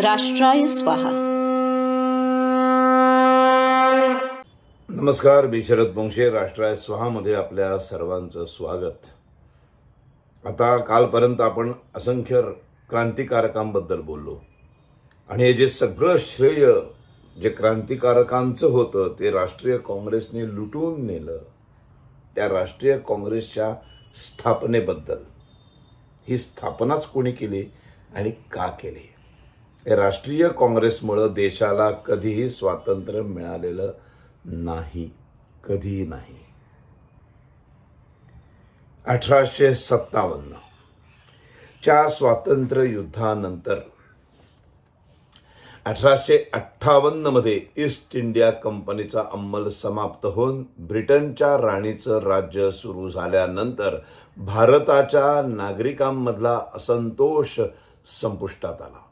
राष्ट्राय स्वाहा. नमस्कार मी शरद बोंक्षे राष्ट्राय स्वाहामध्ये आपल्या सर्वांचं स्वागत. आता कालपर्यंत आपण असंख्य क्रांतिकारकांबद्दल बोललो. आणि हे जे सगळं श्रेय जे क्रांतिकारकांचं होतं ते राष्ट्रीय काँग्रेसने लुटून नेलं त्या राष्ट्रीय काँग्रेसच्या स्थापनेबद्दल. ही स्थापनाच कोणी केली आणि का केली? राष्ट्रीय काँग्रेसमुळं देशाला कधीही स्वातंत्र्य मिळालेलं नाही कधीही नाही. अठराशे सत्तावन्न च्या स्वातंत्र्य युद्धानंतर अठराशे अठ्ठावन्नमध्ये ईस्ट इंडिया कंपनीचा अंमल समाप्त होऊन ब्रिटनच्या राणीचं राज्य सुरू झाल्यानंतर भारताच्या नागरिकांमधला असंतोष संपुष्टात आला.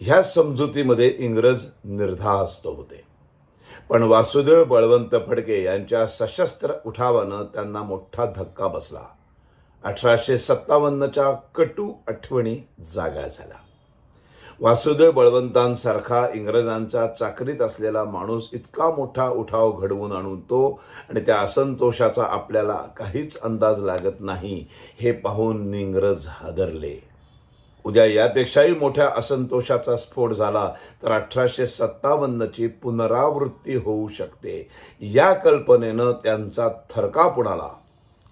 ह्या समजुतीमध्ये इंग्रज निर्धास्त होते. पण वासुदेव बळवंत फडके यांच्या सशस्त्र उठावानं त्यांना मोठा धक्का बसला. अठराशे सत्तावन्नच्या कटू आठवणी जागा झाल्या. वासुदेव बळवंतांसारखा इंग्रजांचा चाकरीत असलेला माणूस इतका मोठा उठाव घडवून आणून तो आणि त्या असंतोषाचा आपल्याला काहीच अंदाज लागत नाही हे पाहून इंग्रज हादरले. उद्या यापेक्षाही मोठ्या असंतोषाचा स्फोट झाला तर अठराशे सत्तावन्नची पुनरावृत्ती होऊ शकते. या कल्पनेनं त्यांचा थरकाप उडाला.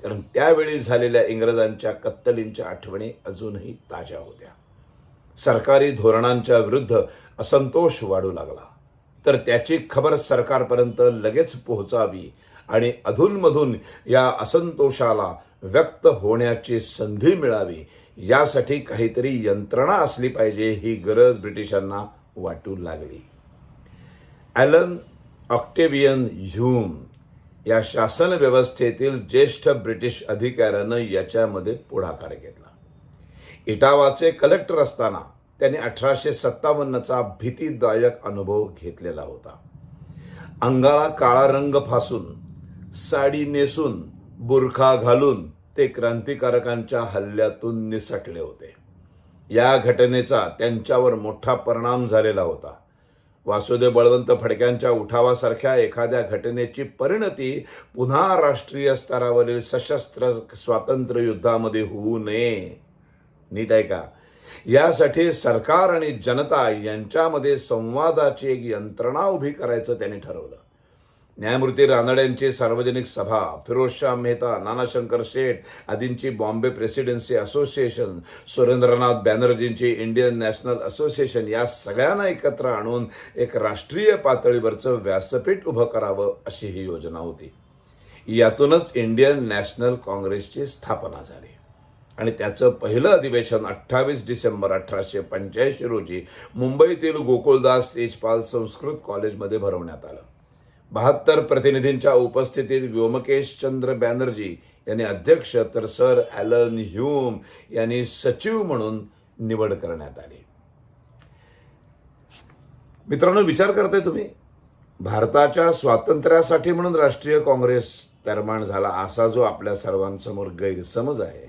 कारण त्यावेळी झालेल्या इंग्रजांच्या कत्तलींच्या आठवणी अजूनही ताज्या होत्या. सरकारी धोरणांच्या विरुद्ध असंतोष वाढू लागला. तर त्याची खबर सरकारपर्यंत लगेच पोहोचावी आणि अधूनमधून या असंतोषाला व्यक्त होण्याची संधी मिळावी यासाठी काहीतरी यंत्रणा असली पाहिजे ही गरज ब्रिटिशांना वाटू लागली. ॲलन ऑक्टेवियन ह्यूम या शासन व्यवस्थेतील ज्येष्ठ ब्रिटिश अधिकाऱ्यानं याच्यामध्ये पुढाकार घेतला. इटावाचे कलेक्टर असताना त्यांनी अठराशे सत्तावन्नचा भीतीदायक अनुभव घेतलेला होता. अंगाला काळा रंग फासून साडी नेसून बुरखा घालून ते क्रांतिकारकांच्या हल्ल्यातून निसटले होते. या घटनेचा त्यांच्यावर मोठा परिणाम झालेला होता. वासुदेव बळवंत फडक्यांच्या उठावासारख्या एखाद्या घटनेची परिणती पुन्हा राष्ट्रीय स्तरावरील सशस्त्र स्वातंत्र्य युद्धामध्ये होऊ नये. नीट आहे का? यासाठी सरकार आणि जनता यांच्यामध्ये संवादाची एक यंत्रणा उभी करायचं त्यांनी ठरवलं. न्यायमूर्ती रानड्यांची सार्वजनिक सभा फिरोजशाह मेहता नानाशंकर शेठ आदींची बॉम्बे प्रेसिडेन्सी असोसिएशन सुरेंद्रनाथ बॅनर्जींची इंडियन नॅशनल असोसिएशन या सगळ्यांना एकत्र आणून एक राष्ट्रीय पातळीवरचं व्यासपीठ उभं करावं अशी ही योजना होती. यातूनच इंडियन नॅशनल काँग्रेसची स्थापना झाली. आणि त्याचं पहिलं अधिवेशन अठ्ठावीस डिसेंबर अठराशे पंच्याऐंशी रोजी मुंबईतील गोकुळदास तेजपाल संस्कृत कॉलेजमध्ये भरवण्यात आलं. बहात्तर प्रतिनिधींच्या उपस्थितीत व्योमकेश चंद्र बॅनर्जी यांनी अध्यक्ष तर सर ॲलन ह्यूम यांनी सचिव म्हणून निवड करण्यात आली. मित्रांनो विचार करताय तुम्ही? भारताच्या स्वातंत्र्यासाठी म्हणून राष्ट्रीय काँग्रेस निर्माण झाला असा जो आपल्या सर्वांसमोर गैरसमज आहे.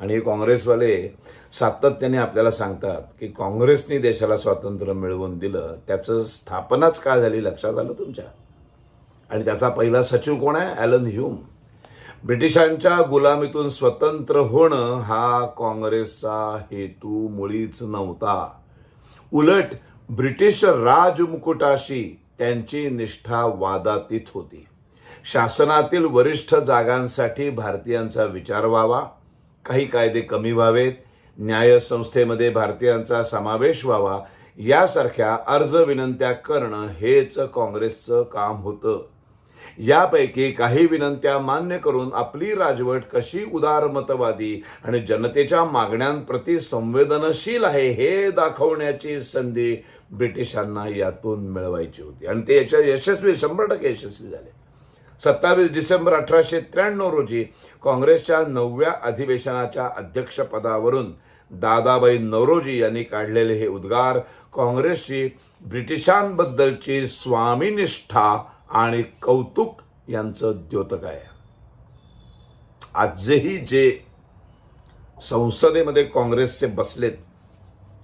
आणि हे काँग्रेसवाले सातत्याने आपल्याला सांगतात की काँग्रेसने देशाला स्वातंत्र्य मिळवून दिलं त्याचं स्थापनाच काय झाली? लक्षात आलं तुमच्या? आणि त्याचा पहिला सचिव कोण आहे? Allan Hume. ब्रिटिशांच्या गुलामीतून स्वतंत्र होणं हा काँग्रेसचा हेतू मुळीच नव्हता. उलट ब्रिटिश राजमुकुटाशी त्यांची निष्ठा वादातीत होती. शासनातील वरिष्ठ जागांसाठी भारतीयांचा विचार व्हावा. काही कायदे कमी व्हावेत. न्यायसंस्थेमध्ये भारतीयांचा समावेश व्हावा. यासारख्या अर्ज विनंत्या करणं हेच काँग्रेसचं काम होतं. यापैकी काही विनंत्या मान्य करून आपली राजवट कशी उदारमतवादी आणि जनतेच्या मागण्यांप्रती संवेदनशील आहे हे दाखवण्याची संधी ब्रिटिशांना यातून मिळवायची होती. आणि ते याच्या यशस्वी शंभर टक्के यशस्वी झाले. सत्तावीस डिसेंबर अठराशे त्र्याण्णव रोजी काँग्रेसच्या नवव्या अधिवेशनाच्या अध्यक्षपदावरून दादाबाई नवरोजी यांनी काढलेले हे उद्गार काँग्रेसची ब्रिटिशांबद्दलची स्वामीनिष्ठा आणि कौतुक यांचं द्योतक आहे. आजही जे संसदेमध्ये काँग्रेसचे बसलेत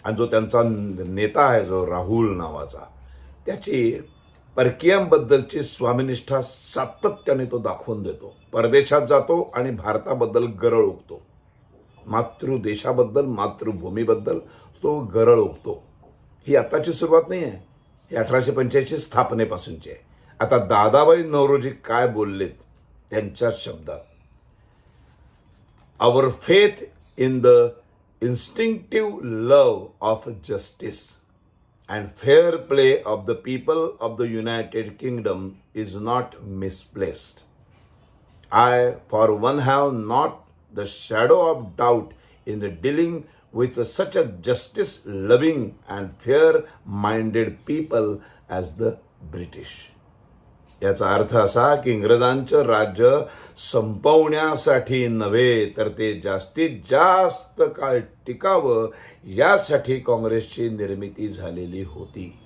आणि जो त्यांचा नेता आहे जो राहुल नावाचा त्याची परकीयांबद्दलची स्वामिनिष्ठा सातत्याने तो दाखवून देतो. परदेशात जातो आणि भारताबद्दल गरळ उगतो. मातृदेशाबद्दल मातृभूमीबद्दल तो गरळ उगतो. ही आताची सुरुवात नाही आहे ही अठराशे पंच्याऐंशी स्थापनेपासूनची आहे. आता दादाबाई नवरोजी काय बोललेत त्यांच्या शब्दात our faith in the instinctive love of justice and fair play of the people of the United Kingdom is not misplaced. I, for one, have not the shadow of doubt in the dealing with such a justice loving and fair minded people as the British. याचा अर्थ असा की इंग्रजांचं राज्य संपवण्यासाठी नव्हे तर ते जास्तीत जास्त काळ टिकावं यासाठी काँग्रेसची निर्मिती झालेली होती.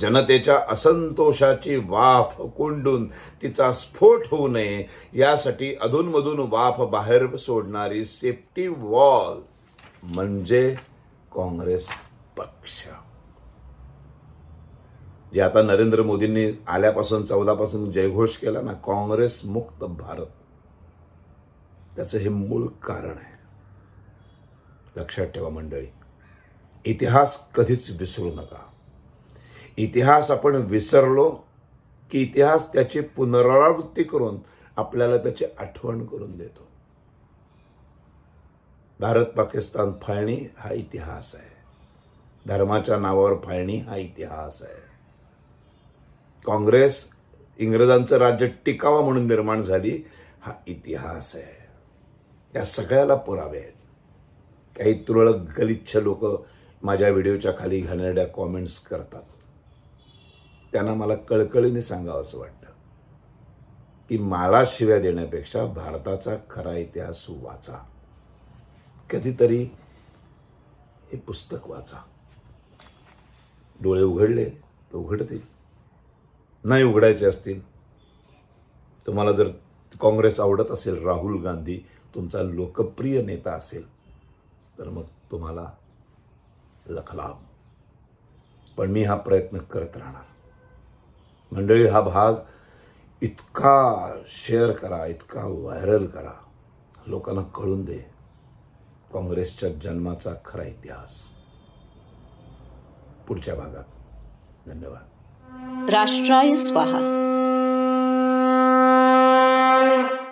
जनतेच्या असंतोषाची वाफ कोंडून तिचा स्फोट होऊ नये यासाठी अधूनमधून वाफ बाहेर सोडणारी सेफ्टी वॉल म्हणजे काँग्रेस पक्ष. जे आता नरेंद्र मोदींनी आल्यापासून चौदापासून जयघोष केला ना काँग्रेस मुक्त भारत. त्याचं हे मूळ कारण आहे. लक्षात ठेवा मंडळी इतिहास कधीच विसरू नका. इतिहास आपण विसरलो की इतिहास त्याची पुनरावृत्ती करून आपल्याला त्याची आठवण करून देतो. भारत पाकिस्तान फाळणी हा इतिहास आहे. धर्माच्या नावावर फाळणी हा इतिहास आहे. काँग्रेस इंग्रजांचं राज्य टिकावा म्हणून निर्माण झाली हा इतिहास आहे. या सगळ्याला पुरावे आहेत. काही तुरळक गलिच्छ लोक माझ्या व्हिडिओच्या खाली घालणाऱ्या कॉमेंट्स करतात. त्यांना मला कळकळीने सांगावं असं वाटतं की मला शिव्या देण्यापेक्षा भारताचा खरा इतिहास वाचा. कधीतरी हे पुस्तक वाचा. डोळे उघडले तर उघडतील. नाही उघडायचे असतील? तुम्हाला जर काँग्रेस आवडत असेल राहुल गांधी तुमचा लोकप्रिय नेता असेल तर मग तुम्हाला लखलाम. पण मी हा प्रयत्न करत राहणार. मंडळी हा भाग इतका शेअर करा इतका व्हायरल करा. लोकांना कळून दे काँग्रेसच्या जन्माचा खरा इतिहास. पुढच्या भागात. धन्यवाद. राष्ट्राय स्वाहा.